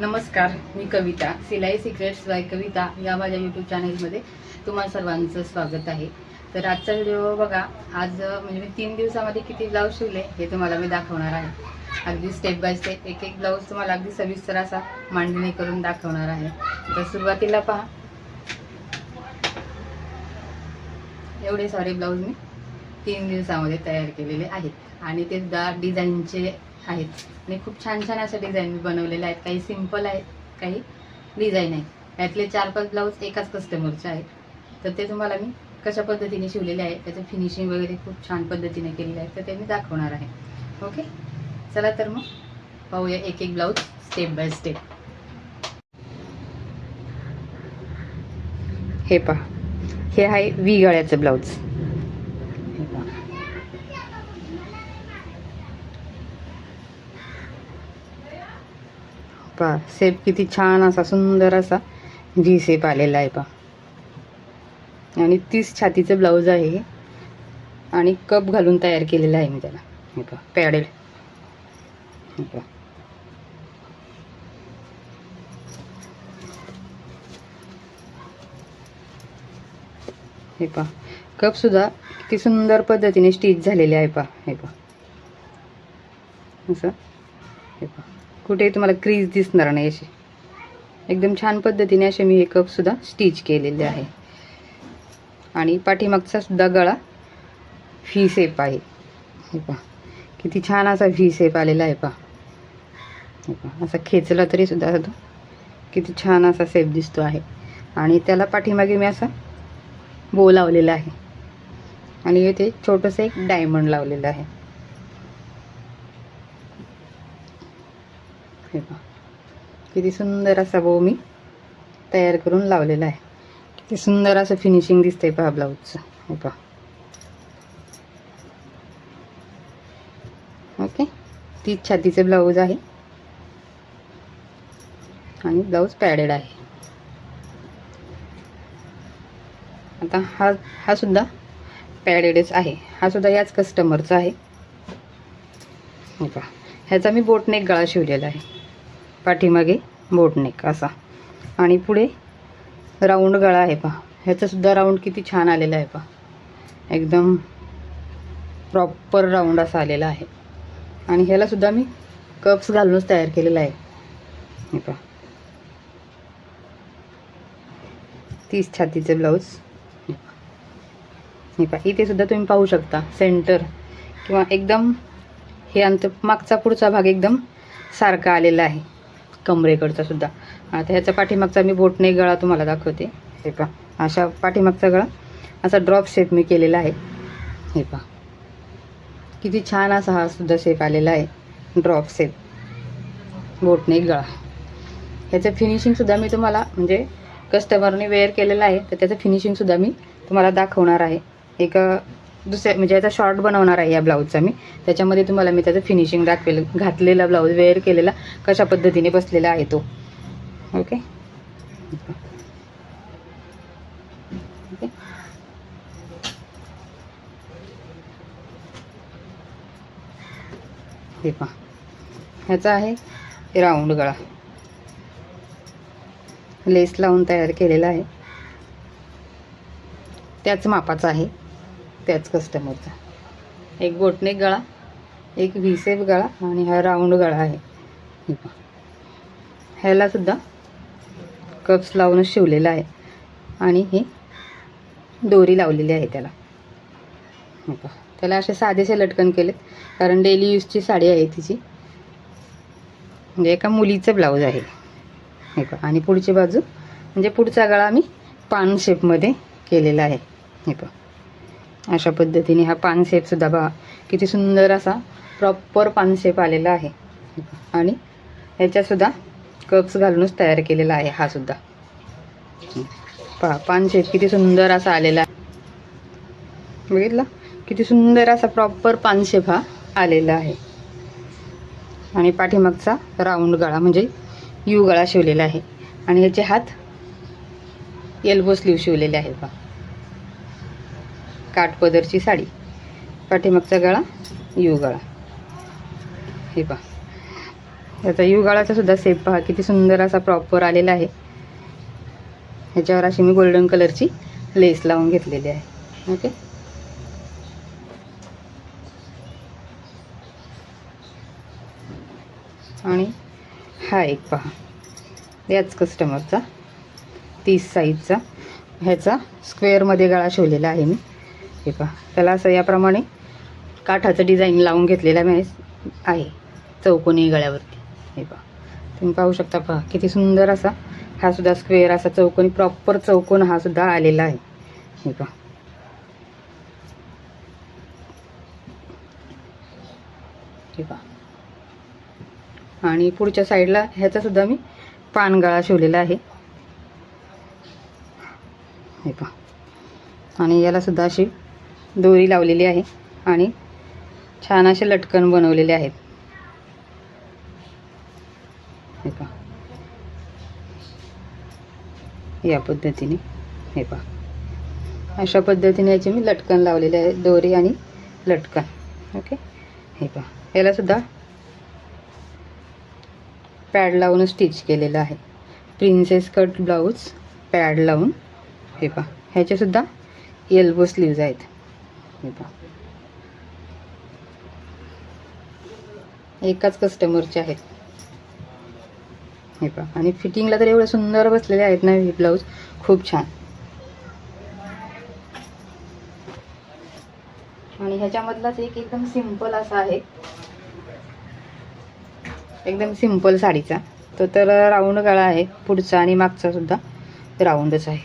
नमस्कार मी कविता. सिलाई secrets bye कविता या माझ्या यूट्यूब चॅनलमध्ये तुम्हा सर्वांचं स्वागत आहे. तर आजचा व्हिडिओ बघा आज म्हणजे मी तीन दिवसामध्ये किती ब्लाऊज शिवले हे तुम्हाला मी दाखवणार आहे. अगदी स्टेप बाय स्टेप एक एक ब्लाऊज तुम्हाला अगदी सविस्तर असा मांडणी करून दाखवणार आहे. तर सुरुवातीला पहा. एवढे सारे ब्लाऊज मी तीन दिवसामध्ये तयार केलेले आहेत. आणि ते सुद्धा डिझाईनचे आहेत. आणि खूप छान छान अशा डिझाईन मी बनवलेल्या आहेत. काही सिंपल आहेत काही डिझाईन आहेत. यातले चार पाच ब्लाऊज एकाच कस्टमरचे आहेत. तर ते तुम्हाला मी कशा पद्धतीने शिवलेले आहे त्याचं फिनिशिंग वगैरे खूप छान पद्धतीने केलेलं आहे. तर ते मी दाखवणार आहे. ओके चला तर मग पाहूया एक एक ब्लाऊज स्टेप बाय स्टेप हे पहा. हे आहे वी गळ्याचं ब्लाऊज पहा सेप किती छान असा सुंदर असा. व्ही सेप आलेला आहे पहा आणि तीस छातीचं ब्लाऊज आहे हे. आणि कप घालून तयार केलेला आहे मी त्याला. हे पहा पॅडेल. हे पहा हे पहा कपसुद्धा किती सुंदर पद्धतीने स्टिच झालेले आहे पहा हे पहा असं. हे पहा कुठेही तुम्हाला क्रीज दिसणार नाही अशी. एकदम छान पद्धतीने असे मी हे कपसुद्धा स्टिच केलेले आहे. आणि पाठीमागचा सुद्धा गळा व्ही सेप आहे. हे पहा किती छान असा व्ही सेप आलेला आहे पहा. हे पहा असा खेचला तरी सुद्धा तो किती छान असा सेप दिसतो आहे. आणि त्याला पाठीमागे मी असा बो लावलेला आहे. आणि इथे छोटंसं एक डायमंड लावलेलं आहे. हे पहा किती सुंदर असा बो मी तयार करून लावलेला आहे. किती सुंदर असं फिनिशिंग दिसतंय पहा ब्लाऊजचं हे पहा. ओके तीच छातीचे ब्लाऊज आहे. आणि ब्लाऊज पॅडेड आहे. आता हा हा सुद्धा पॅडेडच आहे. हा सुद्धा याच कस्टमरचा आहे. हे पहा. ह्याचा मी बोटनेक गळा शिवलेला आहे. पाठीमागे बोटनेक असा. आणि पुढे राऊंड गळा आहे पहा. ह्याचंसुद्धा राऊंड किती छान आलेला आहे पहा. एकदम प्रॉपर राऊंड असा आलेला आहे. आणि ह्यालासुद्धा मी कप्स घालूनच तयार केलेला आहे. हे पहा. तीस छातीचे ब्लाऊज हे पहा. इथे सुद्धा तुम्ही पाहू शकता. सेंटर. किंवा एकदम हे अंत मागचा पुढचा भाग एकदम सारखा आलेला आहे. कमरेकडचा सुद्धा. आता ह्याचा पाठीमागचा मी बोटने गळा तुम्हाला दाखवते. हे पहा अशा पाठीमागचा गळा. असा ड्रॉप शेप मी केलेला आहे. हे पहा. किती छान असा हा सुद्धा शेप आलेला आहे. ड्रॉप शेप बोटने गळा. ह्याचं फिनिशिंगसुद्धा मी तुम्हाला म्हणजे कस्टमरने वेअर केलेलं आहे तर त्याचं फिनिशिंगसुद्धा मी तुम्हाला दाखवणार आहे. एक दुसऱ्या म्हणजे याचा शॉर्ट बनवणार आहे या ब्लाऊजचा मी. त्याच्यामध्ये तुम्हाला मी त्याचं फिनिशिंग दाखवेल. घातलेला ब्लाऊज वेअर केलेला कशा पद्धतीने बसलेला आहे तो. ओके ओके हे पहा. ह्याचा आहे राऊंड गळा. लेस लावून तयार केलेला आहे. त्याच मापाचा आहे. त्याच कस्टमरचा एक बोटनेक गळा एक व्हीसेफ गळा आणि हा राऊंड गळा आहे. ह्यालासुद्धा ह्याला सुद्धा कप्स लावूनच शिवलेला आहे. आणि हे दोरी लावलेली आहे त्याला. हे त्याला असे साधेसे लटकन केलेत. कारण डेली यूजची साडी आहे तिची. म्हणजे एका मुलीचं ब्लाऊज आहे. हे पहा. आणि पुढची बाजू म्हणजे पुढचा गळा मी पान शेपमध्ये केलेला आहे. हे पहा. अशा पद्धतीने हा पानशेपसुद्धा बघा. किती सुंदर असा प्रॉपर पानशेप आलेला आहे. आणि ह्याच्यासुद्धा कप्स घालूनच तयार केलेला आहे हा सुद्धा. पहा पानशेप किती सुंदर असा आलेला आहे. बघितला? किती सुंदर असा प्रॉपर पानशेप हा आलेला आहे. आणि पाठीमागचा राऊंड गळा म्हणजे यू गळा शिवलेला आहे. आणि ह्याचे हात एल्बो स्लीव शिवलेले आहे बा काठपदरची साडी. पाठीमागचा गळा यू गळा. हे पहा. याचा यू गळाचा सुद्धा सेप पहा. किती सुंदर असा प्रॉपर आलेला आहे. ह्याच्यावर अशी मी गोल्डन कलरची लेस लावून घेतलेली आहे. ओके आणि हा एक पहा. याच कस्टमरचा तीस साईजचा ह्याचा स्क्वेअरमध्ये गळा शिवलेला आहे मी. हे पहा. त्याला असं याप्रमाणे काठाचं डिझाईन लावून घेतलेला मी आहे. चौकोनी गळ्यावरती. हे पहा. तुम्ही पाहू शकता पहा किती सुंदर असा हा सुद्धा स्क्वेअर असा चौकोनी प्रॉपर चौकोन हा सुद्धा आलेला आहे. हे पहा. हे पहा. आणि पुढच्या साईडला ह्याचा सुद्धा मी पानगळा शिवलेला आहे. हे पहा. आणि याला सुद्धा अशी दोरी लावलेली आहे आणि छान असे लटकन बनवलेले आहेत. हे पहा. या पद्धतीने हे पहा. अशा पद्धतीने याचे मी लटकन लावलेले आहे दोरी आणि लटकन. ओके? हे पहा. याला सुद्धा पॅड लावून स्टिच केलेलं आहे. प्रिन्सेस कट ब्लाऊज पॅड लावून. हे पहा. ह्याचेसुद्धा एल्बो स्लीव्ज आहेत. एकाच कस्टमरचे आहेत. हे पहा. आणि फिटिंगला तर एवढे सुंदर बसलेले आहेत ना हे ब्लाऊज खूप छान. आणि ह्याच्यामधलाच एक एकदम सिंपल असा आहे. एकदम सिंपल साडीचा. तो तर राऊंड गळा आहे. पुढचा आणि मागचा सुद्धा राऊंडच आहे.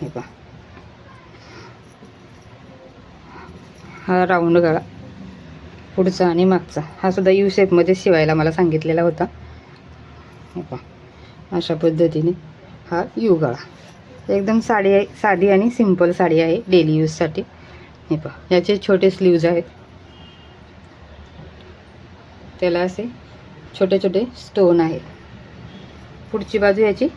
हे पहा. हा राऊंड गळा पुढचा आणि मागचा. हा सुद्धा यू शेपमध्ये शिवायला मला सांगितलेला होता. हे अशा पद्धतीने हा यू गळा एकदम साडी आहे साधी आणि सिंपल साडी आहे डेली यूजसाठी हे पहा. याचे छोटे स्लीव्ज आहेत. त्याला असे छोटे छोटे स्टोन आहे पुढची बाजू याची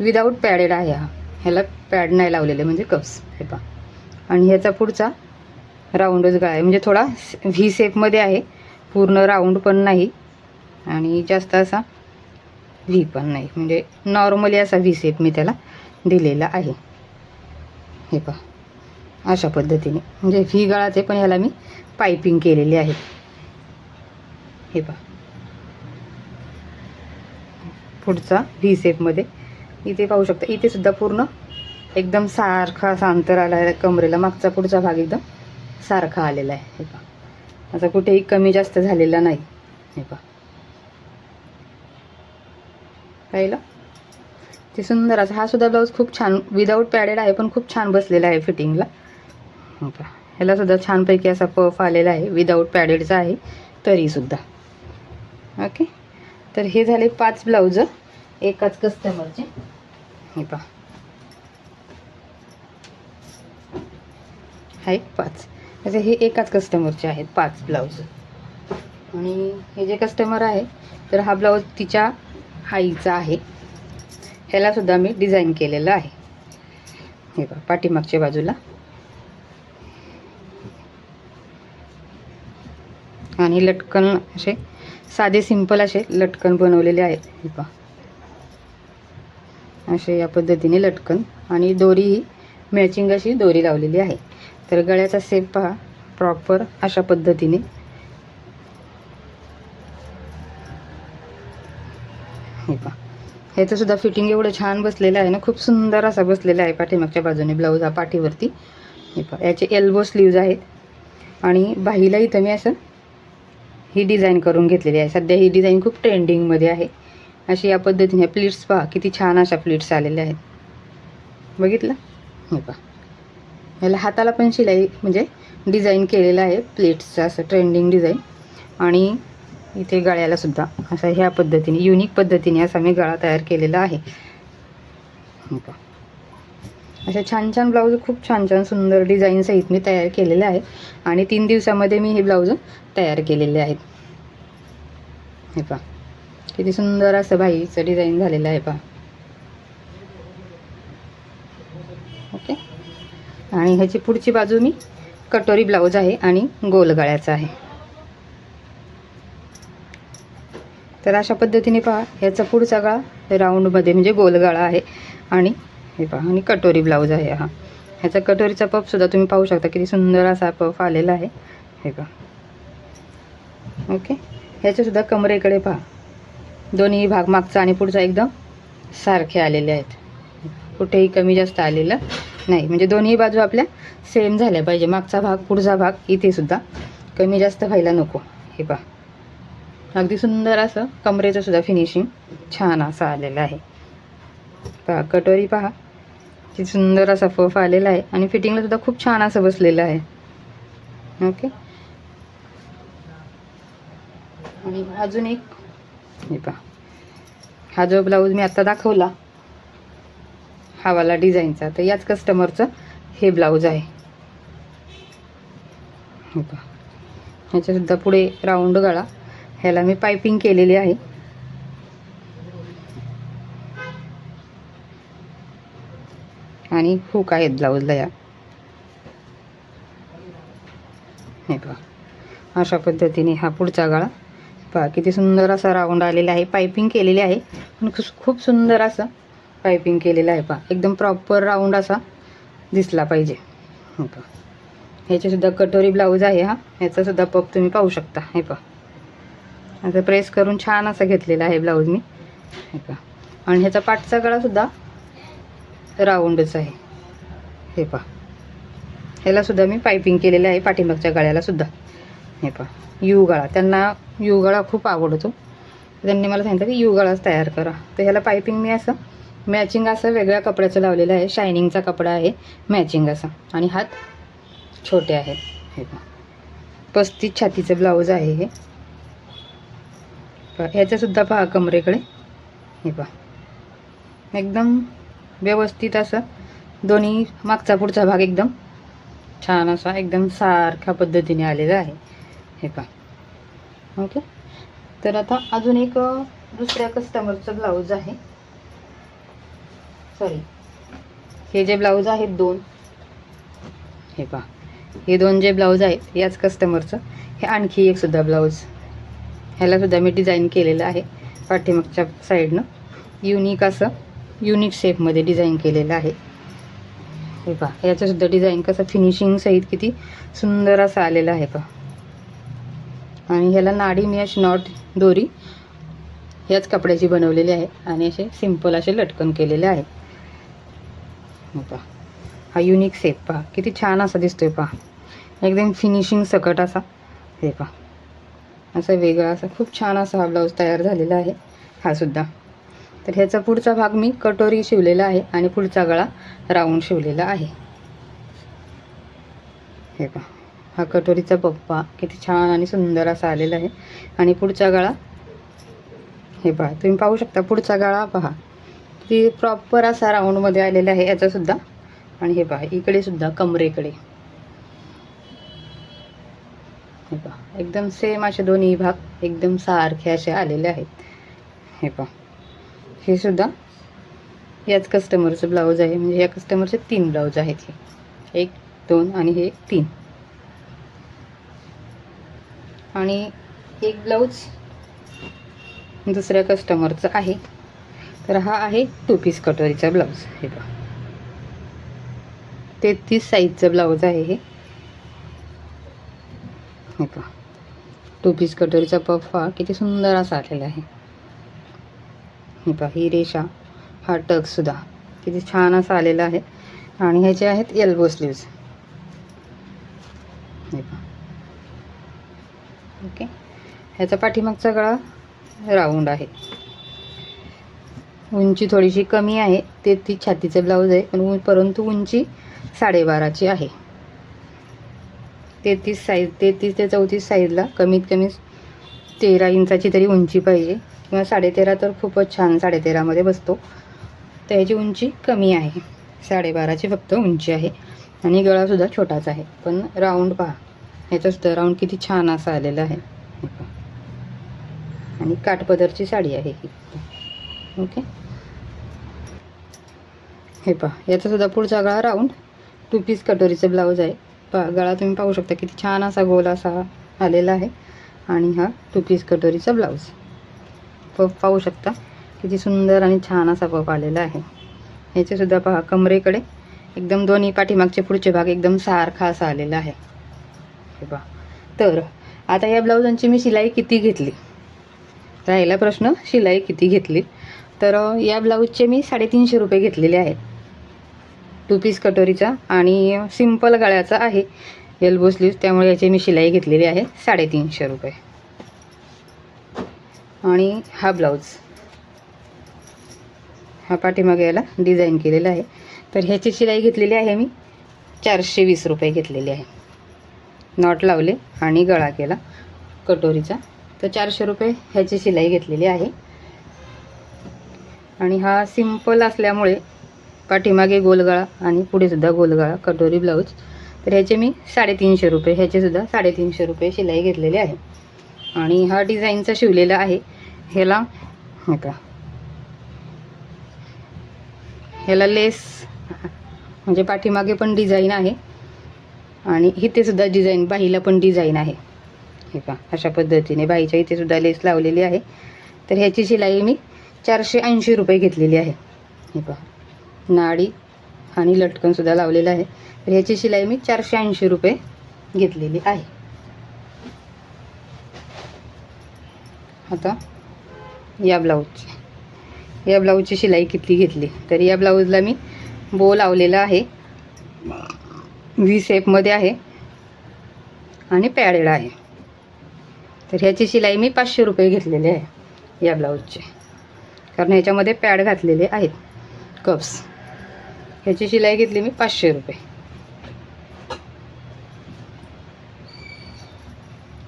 विदाऊट पॅडेड आहे हा. ह्याला पॅड नाही लावलेले म्हणजे कप्स हे पहा. आणि ह्याचा पुढचा राऊंडच गळा आहे म्हणजे थोडा व्ही शेपमध्ये आहे. पूर्ण राऊंड पण नाही. आणि जास्त असा व्ही पण नाही. म्हणजे नॉर्मली असा व्ही शेप मी त्याला दिलेला आहे. हे पहा. अशा पद्धतीने. म्हणजे व्ही गळाचे पण ह्याला मी पायपिंग केलेली आहे. हे पहा. पुढचा व्ही शेपमध्ये. इथे पाहू शकता. इथे सुद्धा पूर्ण एकदम सारखा असा अंतर आला आहे कमरेला. मागचा पुढचा भाग एकदम सारखा आलेला आहे हे पहा. माझा कुठेही कमी जास्त झालेला नाही हे पहा. पाहिलं? ते सुंदर असं हा सुद्धा ब्लाऊज खूप छान विदाऊट पॅडेड आहे पण खूप छान बसलेला आहे फिटिंगला पहा. ह्याला सुद्धा छानपैकी असा पफ आलेला आहे विदाऊट पॅडेडचा आहे तरीसुद्धा. ओके? तर हे झाले पाच ब्लाऊज एकाच कस्टमरचे हे पहा. आहे पाच. म्हणजे हे एकाच कस्टमरचे आहेत पाच ब्लाऊज आणि हे जे कस्टमर आहे तर हा ब्लाऊज तिच्या आईचा आहे. ह्याला सुद्धा मी डिझाईन केलेलं आहे. हे बघा पाठीमागच्या बाजूला. आणि लटकन असे साधे सिंपल असे लटकन बनवलेले आहेत. हे पहा. असे या पद्धतीने लटकन आणि दोरी ही मॅचिंग अशी दोरी लावलेली आहे. तर गळ्याचा सेप पहा. प्रॉपर अशा पद्धतीने. हे पहा. ह्याचं सुद्धा फिटिंग एवढं छान बसलेलं आहे ना. खूप सुंदर असा बसलेला आहे पाठीमागच्या बाजूने ब्लाऊज हा पाठीवरती. हे पहा. याचे एल्बो स्लीव्ज आहेत. आणि बाहीला इथं मी असं ही डिझाईन करून घेतलेली आहे. सध्या ही डिझाईन खूप ट्रेंडिंगमध्ये आहे. अशी या पद्धतीने प्लीट्स पहा. किती छान अशा प्लीट्स आलेल्या आहेत. बघितलं? हे पहा. ह्याला हाताला पण शिलाई म्हणजे डिझाईन केलेलं आहे प्लेट्सचं असं ट्रेंडिंग डिझाईन आणि इथे गळ्याला सुद्धा ह्या पद्धतीने युनिक पद्धतीने असा मी गळा तयार केलेला आहे. हे अशा छान छान ब्लाऊज खूप छान छान सुंदर डिझाईनसहित मी तयार केलेले आहे. आणि तीन दिवसामध्ये मी हे ब्लाऊज तयार केलेले आहेत. हे पहा. किती सुंदर असं बाईचं डिझाईन झालेलं आहे पहा. ओके? आणि ह्याची पुढची बाजू मी कटोरी ब्लाऊज आहे आणि गोल गळ्याचा आहे. तर अशा पद्धतीने पहा ह्याचा पुढचा गळा राऊंडमध्ये म्हणजे गोल गळा आहे आणि हे पहा आणि कटोरी ब्लाऊज आहे हा. ह्याचा कटोरीचा पफसुद्धा तुम्ही पाहू शकता किती सुंदर असा पफ आलेला आहे. हे पहा. ओके? ह्याच्यासुद्धा कमरेकडे पहा. दोन्ही भाग मागचा आणि पुढचा एकदम सारखे आलेले आहेत. कुठेही कमी जास्त आलेलं नाही. म्हणजे दोन्ही बाजू आपल्या सेम झाल्या पाहिजे. मागचा भाग पुढचा भाग इथे सुद्धा कमी जास्त व्हायला नको. हे पहा. अगदी सुंदर असं कमरेचं सुद्धा फिनिशिंग छान असं आलेलं आहे. पहा कटोरी पहा. किती सुंदर असा फफ आलेला आहे. आणि फिटिंगला सुद्धा खूप छान असं बसलेलं आहे. ओके आणि अजून एक हे पहा. हा जो ब्लाऊज मी आत्ता दाखवला हा वाला डिझाईनचा. तर याच कस्टमरचं हे ब्लाऊज आहे. पहा. ह्याच्यासुद्धा पुढे राऊंड गळा. ह्याला मी पायपिंग केलेली आहे. आणि हुक आहेत ब्लाऊजला या. हे पहा. अशा पद्धतीने हा पुढचा गळा. पहा किती सुंदर असा राऊंड आलेला आहे. पायपिंग केलेली आहे. पण खूप सुंदर असं पायपिंग केलेलं आहे पहा. एकदम प्रॉपर राऊंड असा दिसला पाहिजे. हे पहा. ह्याच्यासुद्धा कटोरी ब्लाऊज आहे हा. ह्याचासुद्धा पप तुम्ही पाहू शकता. हे पहा. असं प्रेस करून छान असा घेतलेला आहे ब्लाऊज मी. हे पहा. आणि ह्याचा पाठचा गळासुद्धा राऊंडच आहे. हे पहा. ह्यालासुद्धा मी पायपिंग केलेलं आहे पाठीमागच्या गळ्यालासुद्धा हे पहा. यू गळा. त्यांना यू गळा खूप आवडतो. त्यांनी मला सांगितलं की यू गळाच तयार करा. तर ह्याला पायपिंग मी असं मॅचिंग असं वेगळ्या कपड्याचं लावलेलं आहे. शायनिंगचा कपडा आहे. मॅचिंग असा. आणि हात छोटे आहेत. हे पस्तीस छातीचं ब्लाऊज आहे हे. ह्याच्यासुद्धा पहा कमरेकडे. हे पहा. एकदम व्यवस्थित असं. दोन्ही मागचा पुढचा भाग एकदम छान असा एकदम सारख्या पद्धतीने आलेला आहे. हे पहा. ओके. तर आता अजून एक दुसऱ्या कस्टमरचं ब्लाऊज आहे. सॉरी हे जे ब्लाऊज आहेत दोन हे पहा. हे दोन जे ब्लाऊज आहेत याच कस्टमरचं हे आणखी एक सुद्धा ब्लाऊज ह्याला सुद्धा मी डिझाईन केलेलं आहे पाठीमागच्या साईडनं युनिक असं युनिक शेपमध्ये डिझाईन केलेलं आहे. हे पहा याचंसुद्धा डिझाईन कसं फिनिशिंग सहित किती सुंदर असं आलेलं आहे पहा. आणि ह्याला नाडी मी अशी नॉट दोरी याच कपड्याची बनवलेली आहे आणि असे सिंपल असे लटकन केलेले आहे. पहा हा युनिक सेप पहा. किती छान असा दिसतोय पहा. एकदम फिनिशिंग सकट असा. हे पहा. असा वेगळा असा खूप छान असा हा ब्लाऊज तयार झालेला आहे. हा सुद्धा. तर ह्याचा पुढचा भाग मी कटोरी शिवलेला आहे आणि पुढचा गळा राऊंड शिवलेला आहे. हे पहा. हा कटोरीचा पप्पा किती छान आणि सुंदर असा आलेला आहे. आणि पुढचा गळा हे पहा. तुम्ही पाहू शकता पुढचा गळा पहा. किती प्रॉपर असा राऊंडमध्ये आलेला आहे याचासुद्धा आणि हे पहा इकडे सुद्धा कमरेकडे. हे पहा एकदम सेम असे दोन्ही भाग एकदम सारखे असे आलेले आहेत. हे पहा हे सुद्धा याच कस्टमरचं ब्लाऊज आहे. म्हणजे या कस्टमरचे तीन ब्लाऊज आहेत हे. एक दोन आणि हे तीन. आणि एक ब्लाऊज दुसऱ्या कस्टमरचं आहे. तर हा आहे टू पीस कटोरीचा ब्लाऊज हे बघा तेहतीस साईजचं ब्लाऊज आहे हे. हे पहा. टू पीस कटोरीचा पफ हा किती सुंदर असा आलेला आहे. हे पहा ही रेषा हा टकसुद्धा किती छान असा आलेला आहे. आणि ह्याचे आहेत एल्बो स्लीव्ज हे पहा. ओके ह्याचा पाठीमागचा गळा राऊंड आहे. उंची थोडीशी कमी आहे तेहतीस छातीचं ब्लाऊज आहे. पण परंतु उंची साडेबाराची आहे. तेहतीस साईज तेहतीस ते चौतीस साईजला कमीत कमी तेरा इंचाची तरी उंची पाहिजे. किंवा साडेतेरा तर खूपच छान साडेतेरामध्ये बसतो. तर ह्याची उंची कमी आहे. साडेबाराची फक्त उंची आहे. आणि गळासुद्धा छोटाच आहे. पण राऊंड पहा. ह्याचासुद्धा राऊंड किती छान असा आलेला आहे. आणि काठपदरची साडी आहे ही. ओके? हे पहा याचा सुद्धा पुढचा गळा राऊंड टू पीस कटोरीचं ब्लाऊज आहे. पा गळा तुम्ही पाहू शकता किती छान असा गोल असा आलेला आहे. आणि हा टू पीस कटोरीचा ब्लाऊज पफ पाहू शकता किती सुंदर आणि छान असा पफ आलेला आहे. ह्याचेसुद्धा पहा कमरेकडे एकदम दोन्ही पाठीमागचे पुढचे भाग एकदम सारखा असा आलेला आहे. हे पहा. तर आता या ब्लाऊजांची मी शिलाई किती घेतली? राहिला प्रश्न शिलाई किती घेतली? तर या ब्लाऊजचे मी साडेतीनशे रुपये घेतलेले आहेत. टू पीस कटोरीचा आणि सिंपल गळ्याचा आहे. एल्बो स्लीव्स त्यामुळे याची मी शिलाई घेतलेली आहे. साडेतीनशे रुपये. आणि हा ब्लाऊज हा पाठीमागे याला डिझाईन केलेला आहे. तर ह्याची शिलाई घेतलेली आहे मी. चारशे वीस रुपये घेतलेली आहे. नॉट लावले आणि गळा केला कटोरीचा. तर चारशे रुपये ह्याची शिलाई घेतलेली आहे. आणि हा सिंपल असल्यामुळे पाठीमागे गोलगळा आणि पुढेसुद्धा गोलगळा कटोरी ब्लाऊज. तर ह्याचे मी साडेतीनशे रुपये ह्याचेसुद्धा साडेतीनशे रुपये शिलाई घेतलेली आहे. आणि हा डिझाईनचा शिवलेला आहे. ह्याला हे का ह्याला लेस म्हणजे पाठीमागे पण डिझाईन आहे. आणि इथेसुद्धा डिझाईन बाईला पण डिझाईन आहे. हे का अशा पद्धतीने बाईच्या इथेसुद्धा लेस लावलेली आहे. तर ह्याची शिलाई मी चारशे ऐंशी रुपये घेतलेली आहे. हे पहा. नाडी आणि लटकनसुद्धा लावलेलं आहे. तर ह्याची शिलाई मी चारशे ऐंशी रुपये घेतलेली आहे. आता या ब्लाऊजची. या ब्लाऊजची शिलाई किती घेतली? तर या ब्लाऊजला मी बो लावलेला आहे. व्ही शेपमध्ये आहे. आणि पॅडेड आहे. तर ह्याची शिलाई मी पाचशे रुपये घेतलेली आहे या ब्लाऊजची. कारण ह्याच्यामध्ये पॅड घातलेले आहेत. कप्स. ह्याची शिलाई घेतली मी पाचशे रुपये.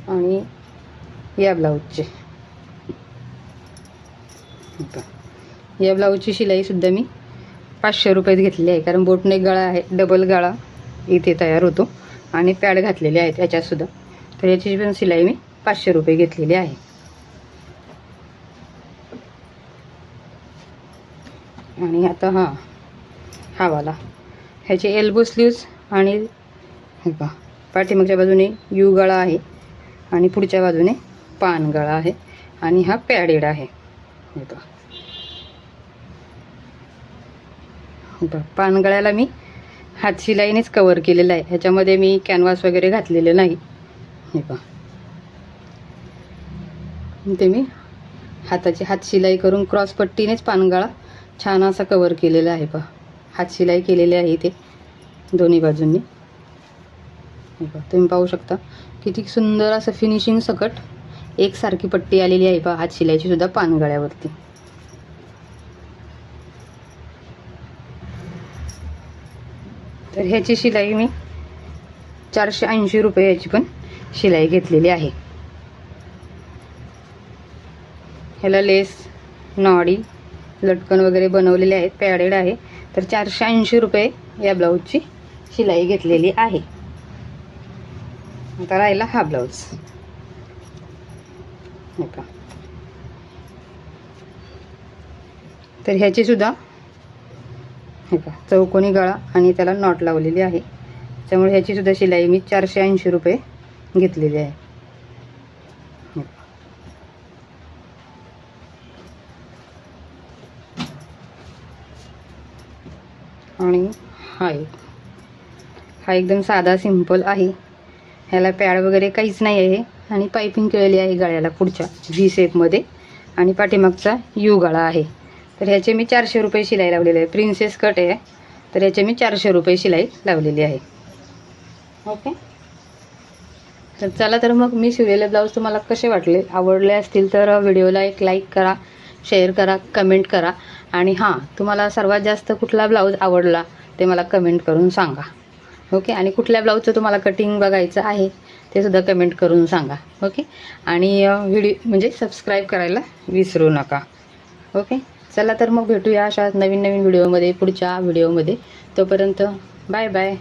आणि या ब्लाऊजचे. या ब्लाऊजची शिलाईसुद्धा मी पाचशे रुपयात घेतली आहे कारण बोटने गळा आहे डबल गळा इथे तयार होतो. आणि पॅड घातलेले आहेत याच्यातसुद्धा तर याची पण शिलाई मी पाचशे रुपये घेतलेली आहे. आणि आता हां हा वाला. ह्याचे एल्बो स्लीव्स आणि हे पहा पाठीमागच्या बाजूने यू गळा आहे आणि पुढच्या बाजूने पान गळा आहे आणि हा पॅडेड आहे. हे पहा. पानगळ्याला मी हात शिलाईनेच कवर केलेलं आहे. ह्याच्यामध्ये मी कॅनव्हास वगैरे घातलेले नाही. हे पहा. ते मी हाताची हात शिलाई करून क्रॉस पट्टीनेच पानगळा छान असा कवर केलेला आहे पहा. हातशिलाई केलेली आहे इथे दोन्ही बाजूंनी. तुम्ही पाहू शकता. किती सुंदर असं फिनिशिंग सकट. एकसारखी पट्टी आलेली आहे पहा हात शिलाईची सुद्धा पानगळ्यावरती. तर ह्याची शिलाई मी चारशे ऐंशी रुपये याची पण शिलाई घेतलेली आहे. ह्याला लेस नॉडी लटकन वगैरे बनवलेले आहेत पॅडेड आहे. तर चारशे ऐंशी रुपये या ब्लाऊजची शिलाई घेतलेली आहे. आता राहिला हा ब्लाऊज. हे तर ह्याची सुद्धा हे का चौकोनी गळा आणि त्याला नॉट लावलेली आहे. त्यामुळे ह्याची सुद्धा शिलाई मी चारशे ऐंशी रुपये घेतलेली आहे. आणि हा एक हा एकदम साधा सिंपल आहे. ह्याला पॅड वगैरे काहीच नाही आहे. आणि पायपिंग केलेली आहे गळ्याला पुढच्या व्ही शेपमध्ये आणि पाठीमागचा यू गळा आहे. तर ह्याचे मी चारशे रुपये शिलाई लावलेली आहे. प्रिन्सेस कट आहे. तर ह्याचे मी चारशे रुपये शिलाई लावलेली आहे. ओके तर चला तर मग मी शिवलेले ब्लाऊज तुम्हाला कसे वाटले आवडले असतील तर व्हिडिओला एक लाईक करा शेअर करा कमेंट करा. आणि हां तुम्हाला सर्वात जास्त कुठला ब्लाऊज आवडला ते मला कमेंट करून सांगा. ओके? आणि कुठल्या ब्लाऊजचं तुम्हाला कटिंग बघायचं आहे ते सुद्धा कमेंट करून सांगा. ओके? आणि व्हिडिओ म्हणजे सबस्क्राईब करायला विसरू नका. ओके? चला तर मग भेटूया अशा नवीन नवीन व्हिडिओमध्ये पुढच्या व्हिडिओमध्ये तोपर्यंत बाय बाय